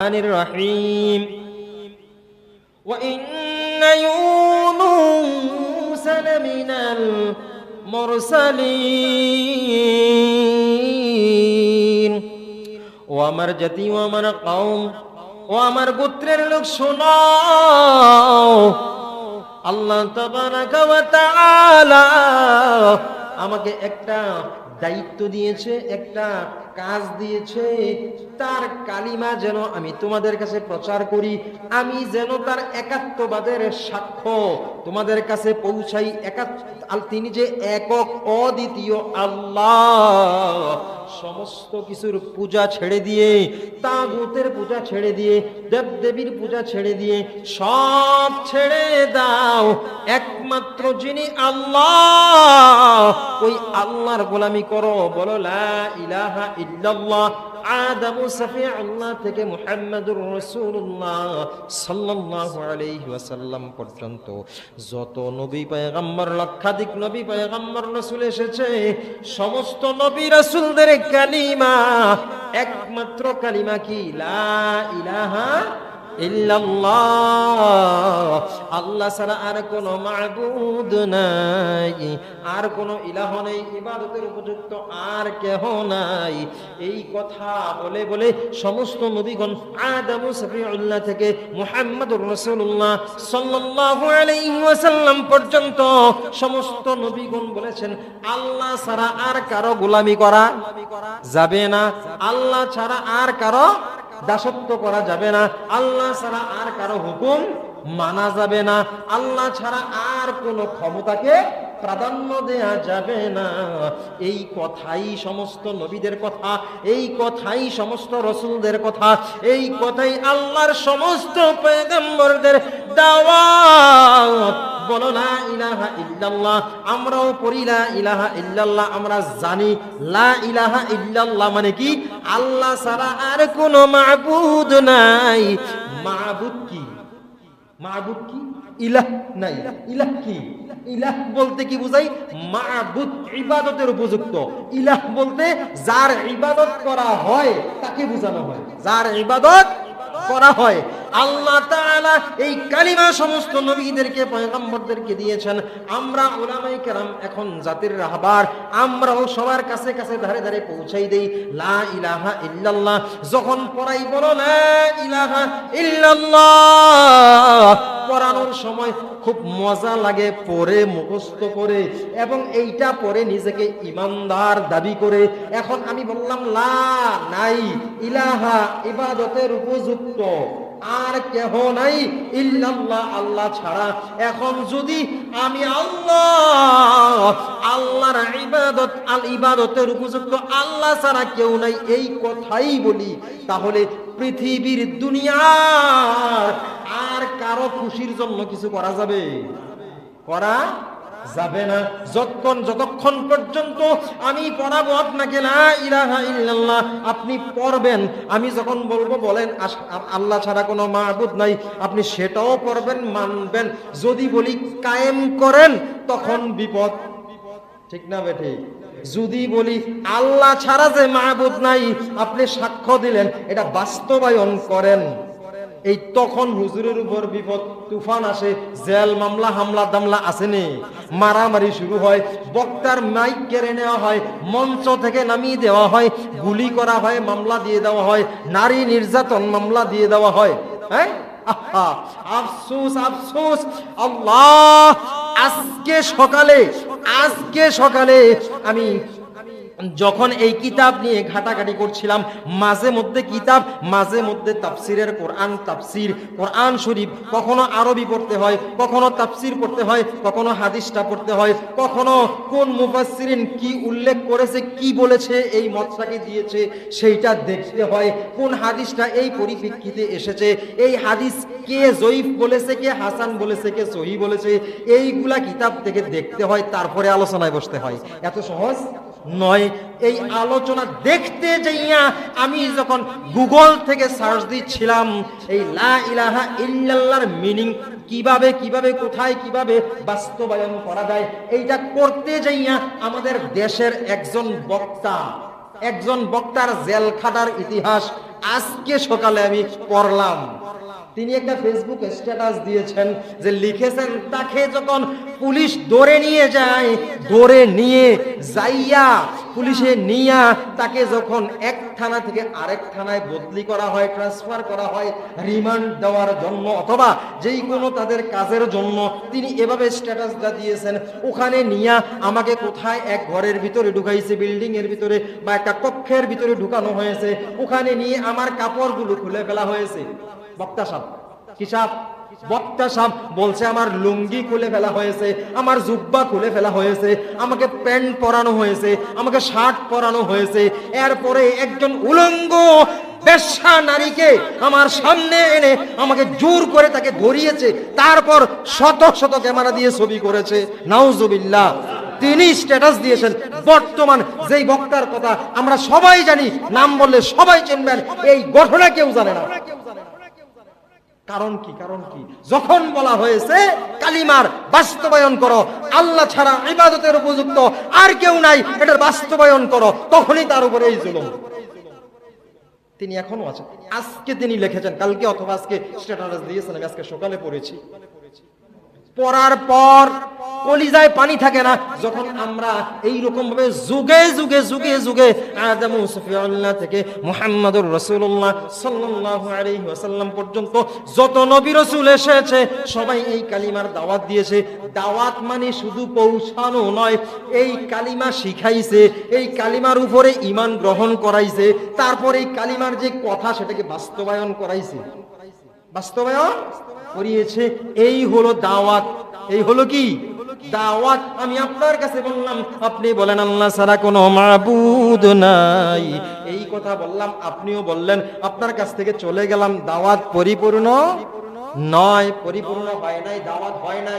الرحيم وإن يونس لمن المرسلين ও আমার জাতি ও আমার কওম ও আমার গোত্রের লোক শোনাও আল্লাহ তাবারাকা ওয়া তাআলা আমাকে একটা দায়িত্ব দিয়েছে, একটা কাজ দিয়েছে, তার কালিমা যেন আমি তোমাদের কাছে প্রচার করি, আমি যেন তার একাত্মবাদের সাক্ষ্য তোমাদের কাছে পৌঁছাই তিনি যে একক, অদ্বিতীয় আল্লাহ, সমস্ত কিছুর পূজা ছেড়ে দিয়ে, তাগুতের পূজা ছেড়ে দিয়ে, দেবদেবীর পূজা ছেড়ে দিয়ে, সব ছেড়ে দাও, একমাত্র যিনি আল্লাহ ওই আল্লাহর গোলামি করো, বলো, লা ইলাহা আল্লাহ থেকে ওয়াসাল্লাম পর্যন্ত। যত নবী লক্ষাধিক নবী এসেছে, সমস্ত নবী কালিমা, একমাত্র কালিমা কি? লা ইলাহা আল্লাহ ছাড়া আর কোনো মাবুদ নাই, আর কোনো ইলাহ নেই, ইবাদতের উপযুক্ত আর কেহ নাই। এই কথা বলে বলে সমস্ত নবীগণ আদামু সফিউল্লাহ থেকে মুহাম্মদুর রাসূলুল্লাহ সাল্লাল্লাহু আলাইহি ওয়াসাল্লাম পর্যন্ত সমস্ত নবীগণ বলেছেন, আল্লাহ ছাড়া আর কারও গোলামি করা যাবে না। আল্লাহ ছাড়া আর কারও দাসত্ব করা যাবে না। আল্লাহ ছাড়া আর কারও হুকুম মানা যাবে না। আল্লাহ ছাড়া আর কোনো ক্ষমতাকে প্রাধান্য দেয়া যাবে না। এই কথাই সমস্ত নবীদের কথা, এই কথাই সমস্ত রসুলদের কথা, এই কথাই আল্লাহর সমস্ত পয়গম্বরদের বলতে কি বুঝাই? মাবুদ ইবাদতের উপযুক্ত। ইলাহ বলতে যার ইবাদত করা হয়, তাকে বোঝানো হয়। যার ইবাদত করা হয় আল্লাহ এই কালিমা সমস্ত নবীদেরকে, পয়গম্বরদেরকে দিয়েছেন। আমরা ওলামাই কেরাম এখন জাতির রাহবার আমরাও সবার কাছে কাছে ধারে ধারে পৌঁছাই দেই। লা ইলাহা ইল্লাল্লাহ, যখন পড়াই বলো, লা ইলাহা ইল্লাল্লাহ, পড়ানোর সময় খুব মজা লাগে পড়ে, মুখস্থ করে, এবং এইটা পরে নিজেকে ইমানদার দাবি করে। এখন আমি বললাম, লা নাই, ইলাহা ইবাদতের উপযুক্ত। আর কেহ নাই, ইল্লাল্লাহ, আল্লাহ ছাড়া। এখন যদি আমি আল্লাহ, আল্লাহর ইবাদত, আল ইবাদতের উপযুক্ত আল্লাহ ছাড়া কেউ নাই, এই কথাই বলি, তাহলে পৃথিবীর দুনিয়ার আর কারও খুশির জন্য কিছু করা যাবে? করা যাবে না। যতক্ষণ যতক্ষণ পর্যন্ত আমি পড়াবো আপনাকে ইল্লাল্লাহ, আপনি পড়বেন। আমি যখন বলব, বলেন আল্লাহ ছাড়া কোনো মাবুদ নাই। আপনি সেটাও পড়বেন, মানবেন। যদি বলি কায়েম করেন, তখন বিপদ। ঠিক না বেঠে? যদি বলি আল্লাহ ছাড়া যে মাহবুদ নাই, আপনি সাক্ষ্য দিলেন, এটা বাস্তবায়ন করেন। এই তখন হুজুরের উপর বিপদ, তুফান আসে, জেল, মামলা, হামলা, দামলা আসেনি। মারামারি শুরু হয়, বক্তার মাইক কেড়ে নেওয়া হয়, মঞ্চ থেকে নামিয়ে দেওয়া হয়, গুলি করা হয়, মামলা দিয়ে দেওয়া হয়, নারী নির্যাতন মামলা দিয়ে দেওয়া হয়। হ্যাঁ? আফসোস আফসোস। আল্লাহ, আজকে সকালে আজকে সকালে আমি যখন এই কিতাব নিয়ে ঘাটাঘাটি করছিলাম, মাঝে মধ্যে কিতাব, মাঝে মধ্যে তাফসিরের কোরআন, তাফসির। কোরআন শরীফ কখনো আরবি পড়তে হয়, কখনো তাফসির পড়তে হয়, কখনো হাদিসটা পড়তে হয়। কখনো কোন মুফাসসিরিন কি উল্লেখ করেছে, কি বলেছে, এই মতটাকে দিয়েছে, সেইটা দেখতে হয়। কোন হাদিসটা এই পরিপ্রেক্ষিতে এসেছে, এই হাদিস কে জয়ীফ বলেছে, কে হাসান বলেছে, কে সহি বলেছে, এইগুলা কিতাব থেকে দেখতে হয়, তারপরে আলোচনায় বসতে হয়। এত সহজ? নয়, এই আলোচনা দেখতে যাইয়া আমি যখন গুগল থেকে সার্চ দিচ্ছিলাম, এই লা ইলাহা ইল্লাল্লাহর মিনিং কীভাবে কীভাবে, কোথায়, কীভাবে বাস্তবায়ন করা যায়, এইটা করতে যাইয়া আমাদের দেশের একজন বক্তা, একজন বক্তার জেল খাটার ইতিহাস আজকে সকালে আমি পড়লাম। তিনি একটা ফেসবুক স্ট্যাটাস দিয়েছেন যে লিখেছেন, তাকে যখন পুলিশ ধরে নিয়ে যায়, ধরে নিয়ে যাইয়া পুলিশে নিয়া তাকে যখন এক থানা থেকে আরেক থানায় বদলি করা হয় ট্রান্সফার করা হয় রিমান্ড দেওয়ার জন্য অথবা যেই কোনো তাদের কাজের জন্য তিনি এভাবে স্ট্যাটাসটা দিয়েছেন, ওখানে নিয়া আমাকে কোথায় এক ঘরের ভিতরে ঢুকাইছে বিল্ডিং এর ভিতরে বা একটা কক্ষের ভিতরে ঢুকানো হয়েছে, ওখানে নিয়ে আমার কাপড়গুলো খুলে ফেলা হয়েছে। বক্তা সাহেব। বক্তা সাহেব বলছে, আমার লুঙ্গি খুলে ফেলা হয়েছে, আমার জুব্বা খুলে ফেলা হয়েছে, আমাকে প্যান্ট পরানো হয়েছে, আমাকে শার্ট পরানো হয়েছে। এরপরে একজন উলঙ্গ নারীকে আমার সামনে এনে আমাকে জোর করে তাকে ধরিয়েছে, তারপর শত শত ক্যামেরা দিয়ে ছবি করেছে। নাউজুবিল্লাহ। তিনি স্ট্যাটাস দিয়েছেন, বর্তমান যেই বক্তার কথা আমরা সবাই জানি, নাম বললে সবাই চিনবেন, এই ঘটনা কেউ জানে না। কারণ কি কারণ কি? যখন বলা হয়েছে কালিমার বাস্তবায়ন করো, আল্লাহ ছাড়া ইবাদতের উপযুক্ত আর কেউ নাই, এটার বাস্তবায়ন করো, তখনই তার উপরে এই জুলুম। তিনি এখনও আছেন। আজকে তিনি লিখেছেন, কালকে অথবা আজকে স্ট্যাটাস দিয়েছেন, আমি আজকে সকালে পড়েছি। পড়ার পর কলিজায় পানি থাকে না। যখন আমরা এই রকম ভাবে যুগে যুগে যুগে যুগে আদম সুফিয়াল্লাহ থেকে মুহাম্মদুর রাসূলুল্লাহ সাল্লাল্লাহু আলাইহি ওয়াসাল্লাম পর্যন্ত যত নবী রাসূল এসেছে, সবাই এই কালিমার দাওয়াত দিয়েছে। দাওয়াত মানে শুধু পৌঁছানো নয়, এই কালিমা শিখাইছে, এই কালিমার উপরে ঈমান গ্রহণ করাইছে, তারপর এই কালিমার যে কথা সেটাকে বাস্তবায়ন করাইছে। বাস্তবায়ন করিয়েছে। এই হলো দাওয়াত। এই হলো কি? দাওয়াত আমি আপনার কাছে বললাম, আপনি বলেন, আল্লাহ ছাড়া কোনো মাবুদ নাই। এই কথা বললাম, আপনিও বললেন, আপনার কাছ থেকে চলে গেলাম, দাওয়াত পরিপূর্ণ নয়, পরিপূর্ণ হয় নাই, দাওয়াত হয় নাই।